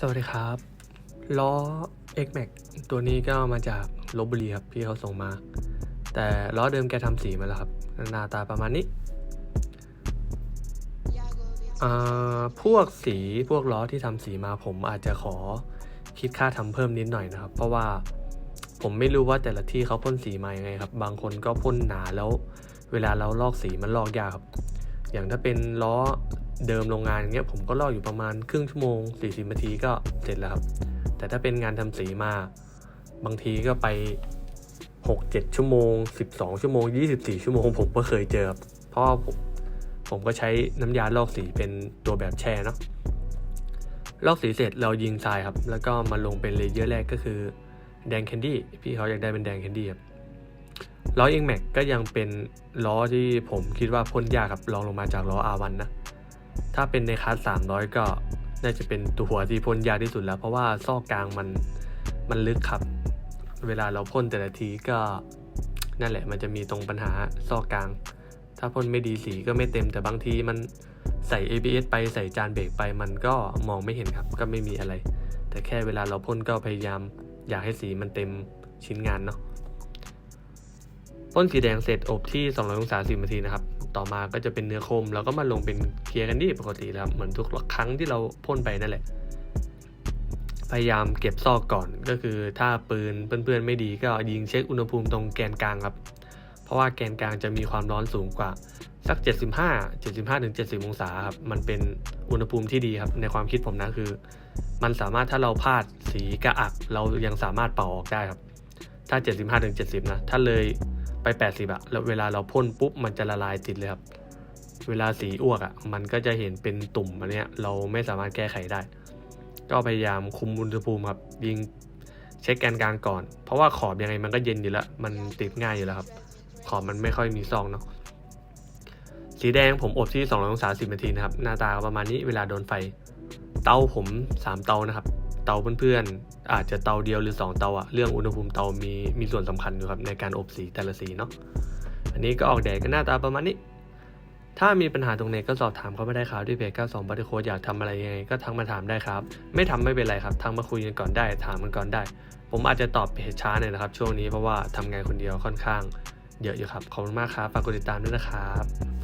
สวัสดีครับ ล้อ X Max ตัวนี้ก็มาจากลบบุรีครับพี่เขาส่งมา แต่ล้อเดิมแกทำสีมาแล้วครับ หน้าตาประมาณนี้อ่าพวกสีพวกล้อที่ทำสีมาผมอาจจะขอคิดค่าทำเพิ่มนิดหน่อยนะครับ เพราะว่าผมไม่รู้ว่าแต่ละที่เขาพ่นสีมายังไงครับ บางคนก็พ่นหนาแล้ว เวลาเราลอกสีมันลอกยากครับ อย่างถ้าเป็นล้อ เดิมโรงงานอย่างเงี้ยผมก็ลอกอยู่ประมาณครึ่งชั่วโมง 40นาทีก็เสร็จแล้วครับ แต่ถ้าเป็นงานทำสีมา บางทีก็ไป 6-7 ชั่วโมง 12 ชั่วโมง 24 ชั่วโมง ผมก็เคยเจอเพราะผมผมก็ใช้น้ำยาลอกสีเป็นตัวแบบแช่เนาะลอกสีเสร็จเรายิงทรายครับ แล้วก็มาลงเป็นเลเยอร์แรกก็คือแดงแคนดี้พี่เขาอยากได้เป็นแดงแคนดี้ครับล้อเองแม็กก็ยังเป็นล้อที่ผมคิดว่าพ่นยากครับรองลงมาจากล้อ R1 นะ ถ้าเป็นในคัส300ก็น่าจะเป็นตัวที่พ่นยากที่สุดแล้ว เพราะว่าซอกกลางมันมันลึกครับ เวลาเราพ่นแต่ละทีก็นั่นแหละมันจะมีตรงปัญหาซอกกลาง ถ้าพ่นไม่ดีสีก็ไม่เต็มแต่บางทีมันใส่ ABS ไปใส่จานเบรกไปมันก็มองไม่เห็นครับ ก็ไม่มีอะไร แต่แค่เวลาเราพ่นก็พยายาม อยากให้สีมันเต็มชิ้นงานเนาะพ่นสีแดงเสร็จอบที่ 200 องศา 10 นาทีนะครับ ต่อมาก็จะเป็นเนื้อคม แล้วก็มาลงเป็นเคลียร์กันดี้ปกติแล้วเหมือนทุกครั้งที่เราพ่นไปนั่นแหละ พยายามเก็บซอกก่อนก็คือถ้าปืนเพื่อนๆไม่ดีก็ยิงเช็คอุณหภูมิตรงแกนกลางครับ เพราะว่าแกนกลางจะมีความร้อนสูงกว่าสัก 75 75ถึง70 องศาครับมันเป็นอุณหภูมิที่ดีครับในความคิดผมนะคือ มันสามารถถ้าเราพลาดสีกระอัก เรายังสามารถเป่าออกได้ครับ ถ้า 75ถึง70 นะ ถ้าเลย ไป80อะแล้วเวลาเราพ่นปุ๊บมันจะละลายติดเลยครับ เวลาสีอ้วกอะมันก็จะเห็นเป็นตุ่มอันเนี้ยเราไม่สามารถแก้ไขได้ ก็พยายามคุมอุณหภูมิครับ ยิงเช็คแกนกลางก่อน เพราะว่าขอบยังไงมันก็เย็นอยู่แล้ว มันติดง่ายอยู่แล้วครับ ขอบมันไม่ค่อยมีซองเนาะสีแดงผมอบที่200องศา10นาทีนะครับ หน้าตาประมาณนี้เวลาโดนไฟ เตาผม 3 เตานะครับ เตาเพื่อนๆ อาจจะเตาเดียวหรือ 2 เตาอะเรื่องอุณหภูมิเตามีมีส่วนสำคัญอยู่ครับในการอบสีแต่ละสีเนาะอันนี้ก็ออกแดดก็หน้าตาประมาณนี้ ถ้ามีปัญหาตรงไหนก็สอบถามเข้ามาได้ครับที่เพจ92บัตโค้ดอยากทำอะไรยังไงก็ทักมาถามได้ครับ ไม่ทำไม่เป็นไรครับทักมาคุยกันก่อนได้ถามกันก่อนได้ ผมอาจจะตอบเพจช้าหน่อยนะครับ ช่วงนี้เพราะว่าทำงานคนเดียวค่อนข้างเยอะอยู่ครับขอบคุณมากครับฝากกดติดตามด้วยนะครับ